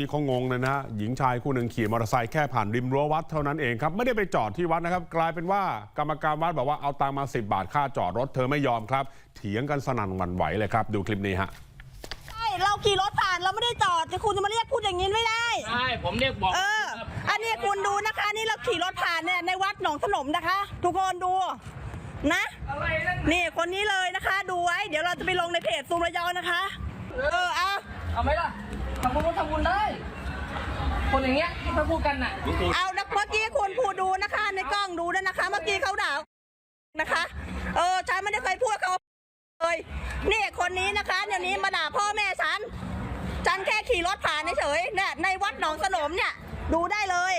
นี่เขางงเลยนะหญิงชายคู่หนึ่งขี่มอเตอร์ไซค์แค่ผ่านริมรั้ววัดเท่านั้นเองครับไม่ได้ไปจอดที่วัดนะครับ กลายเป็นว่ากรรมการวัดบอกว่าเอาตังค์มา 10 บาทค่าจอดรถเธอไม่ยอมครับ เถียงกันสนั่นหวั่นไหวเลยครับ ดูคลิปนี้ฮะใช่เราขี่รถผ่านเราไม่ได้จอดแต่คุณจะมาเรียกพูดอย่างนี้ไม่ได้ ใช่ผมเรียกบอกเออ อันนี้คุณดูนะคะนี่เราขี่รถผ่านเนี่ยในวัดหนองสนมนะคะ ทุกคนดูนะ อะไรนั่นนี่คนนี้เลยนะคะ ดูไว้ เดี๋ยวเราจะไปลงในเพจซูมระยองนะคะ เออเอาเอาไหมล่ะ ทำบุญก็ทำบุญได้ คนอย่างเงี้ยที่เขาพูดกันน่ะ เอานะเมื่อกี้คุณพูดดูนะคะ ในกล้องดูด้วยนะคะ เมื่อกี้เขาด่านะคะ เออฉันไม่ได้เคยพูดเขาเลยนี่คนนี้นะคะเดี๋ยวนี้มาด่าพ่อแม่ฉันฉันแค่ขี่รถผ่านเฉยๆเนี่ยในวัดหนองสนมเนี่ย ดูได้เลย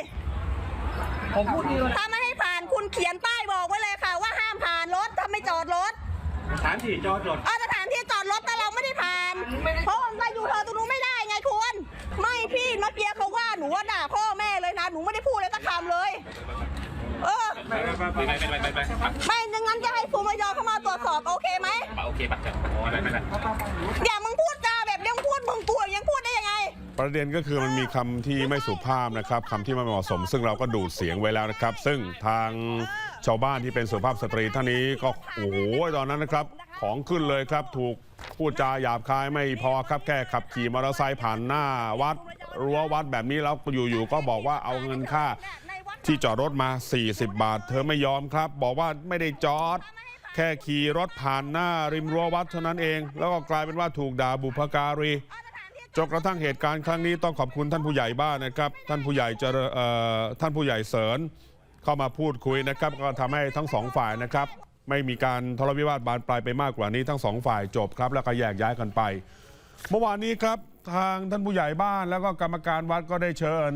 ผมพูดดีเลยถ้าไม่ให้ผ่านคุณเขียนป้ายบอกไว้เลยค่ะ ว่าห้ามผ่านรถถ้าไม่จอดรถสถานที่จอดรถ เรานเพราะมันไปอยู่เธอตรงนู้นไม่ได้ไงคุณ ไม่พี่เมื่อกี้เขาว่าหนูว่าด่าพ่อแม่เลยนะ หนูไม่ได้พูดเลยสักคำเลย เออ ไปไปไปไปไปไปไปไม่งั้นจะให้ซูมระยองเข้ามาตรวจสอบโอเคไหม โอเคปัดกันโอ้ยไปไปไปอย่ามึงพูดจาแบบนี้มึงพูดมึงกลัวยังพูดได้ยังไง ประเด็นก็คือมันมีคำที่ไม่สุภาพนะครับคำที่ไม่เหมาะสม ซึ่งเราก็ดูดเสียงไว้แล้วนะครับ ซึ่งทางชาวบ้านที่เป็นสุภาพสตรีท่านนี้ก็โอ้โหตอนนั้นนะครับ ของขึ้นเลยครับถูก พูดจาหยาบคายไม่พอครับแค่ขับขี่มอเตอร์ไซค์ผ่านหน้าวัดรั้ววัดแบบนี้แล้วอยู่ๆก็บอกว่าเอาเงินค่าที่จอดรถมา 40 บาท เธอไม่ยอมครับ บอกว่าไม่ได้จอด แค่ขี่รถผ่านหน้าริมรั้ววัดเท่านั้นเอง แล้วก็กลายเป็นว่าถูกด่าบุพการีจนกระทั่งเหตุการณ์ครั้งนี้ต้องขอบคุณท่านผู้ใหญ่บ้านนะครับ ท่านผู้ใหญ่เจริญเอ่อท่านผู้ใหญ่เสริญเข้ามาพูดคุยนะครับ ก็ทำให้ทั้งสองฝ่ายนะครับ ไม่มีการทะเลาะวิวาทบานปลายไปมากกว่านี้ทั้งสองฝ่ายจบครับ แล้วก็แยกย้ายกันไป เมื่อวานนี้ครับทางท่านผู้ใหญ่บ้านแล้วก็กรรมการวัดก็ได้เชิญ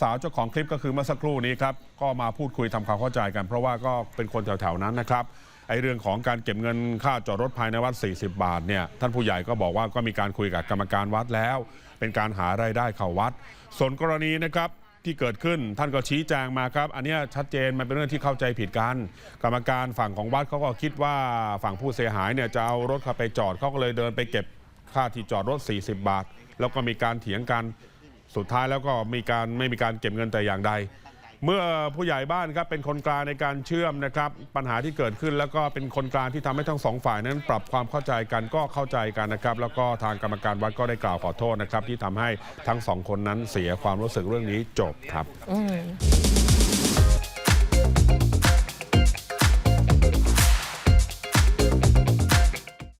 สาวเจ้าของคลิปก็คือเมื่อสักครู่นี้ครับก็มาพูดคุยทำความเข้าใจกัน เพราะว่าก็เป็นคนแถวๆนั้นนะครับไอเรื่องของการเก็บเงินค่าจอดรถภายในวัด 40 บาทเนี่ยท่านผู้ใหญ่ก็บอกว่าก็มีการคุยกับกรรมการวัดแล้ว เป็นการหารายได้เข้าวัด ส่วนกรณีนะครับ ที่เกิดขึ้น ท่านก็ชี้แจงมาครับ อันนี้ชัดเจนมันเป็นเรื่องที่เข้าใจผิดกัน กรรมการฝั่งของวัดเขาก็คิดว่าฝั่งผู้เสียหายเนี่ยจะเอารถเข้าไปจอดเขาก็เลยเดินไปเก็บค่าที่จอดรถ 40 บาท แล้วก็มีการเถียงกันสุดท้ายแล้วก็มีการไม่มีการเก็บเงินแต่อย่างใด เมื่อผู้ใหญ่บ้านครับเป็นคนกลางในการเชื่อมนะครับ ปัญหาที่เกิดขึ้นแล้วก็เป็นคนกลางที่ทำให้ทั้งสองฝ่ายนั้นปรับความเข้าใจกันก็เข้าใจกันนะครับ แล้วก็ทางกรรมการวัดก็ได้กล่าวขอโทษนะครับ ที่ทำให้ทั้งสองคนนั้นเสียความรู้สึกเรื่องนี้จบครับอื